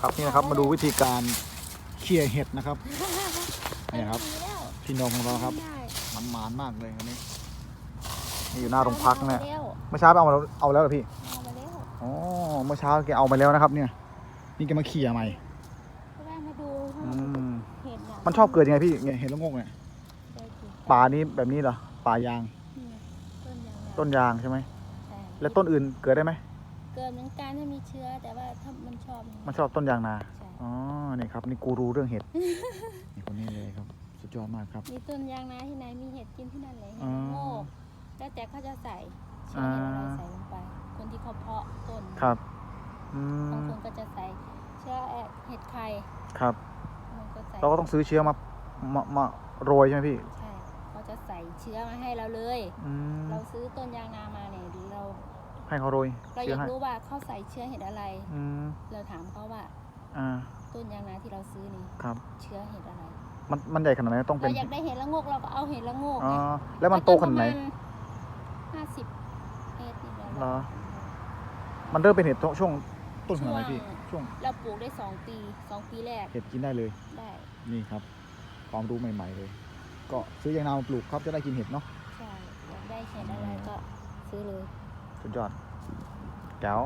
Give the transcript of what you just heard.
ครับนี่นะครับมาดูวิธีการเคี่ยเห็ดนะครับนี่ครับดีแล้วพี่น้องของเราครับได้มันหมานมากเลยอันนี้นี่อยู่หน้าโรงพักเนี่ยอามาแล้วเมื่อเช้าไปเอามาแล้วเอาแล้วเหรอพี่เอามาแล้วอ๋อเมื่อเช้าแกเอาไปแล้วนะครับ เนี่ย นี่แกมาเขี่ยใหม่ก็ได้มาดูอืมเห็ดะมันชอบเกิดยังไงพี่เนี่ยเห็ดละโงกเนี่ยได้กินป่านี้แบบนี้เหรอป่ายางนี่ต้นยางนาต้นยางใช่ไหมใช่แล้วต้นอื่นเกิดได้ไหม เกิดเหมือนกันถ้ามีเชื้อ แต่ว่าถ้ามันชอบมันชอบต้นยางนา ใช่อ๋อ นี่ครับ นี่กูรู้เรื่องเห็ด นี่คนนี้เลยครับ สุดยอดมากครับ มีต้นยางนาที่ไหนมีเห็ดกินที่นั่นเลยเห็อ๋ดอโงกแล้วแต่เขาจะใส่เชื้อเห็ดอะไรใส่ลงไป คนที่เขาเพาะต้นครับ อืบางมคนก็จะใส่เชื้อเห็ดไข่ครับมันก็ใส่เราก็ต้องซื้อเชื้อมา มา มาโรยใช่ไหมพี่ ใช่เขาจะใส่เชื้อมาให้เราเลย อืมเราซื้อต้นยางนามาเนี่ยเรา ให้เขาโรยเราอเชื้อยากให้รู้ว่าเขาใส่เชื้อเห็ดอะไร อืมเราถามเขาว่าอ่าต้นยางนาที่เราซื้อนี่ครับ เชื้อเห็ดอะไร มันมันใหญ่ขนาดไหนต้องเป็เรานอยากได้เห็ดละโงกเราก็เอาเห็ดละโงกอ๋อไงแล้วมันโตขนาดไหน ห้าสิบเมตรนี่แหละเหรอ มันเริ่มเป็นเห็ดช่วงต้นขนาดไหนพี่ช่วงเราปลูกได้สองปีสองปีแรกเห็ดกินได้เลย ได้นี่ครับความรู้ใหม่ๆเลย ก็ซื้อยางนามาปลูกครับจะได้กินเห็ดเนาะ ใช่อยากได้เห็ดอะไรก็ซื้อเลย สุดยอดแก้ว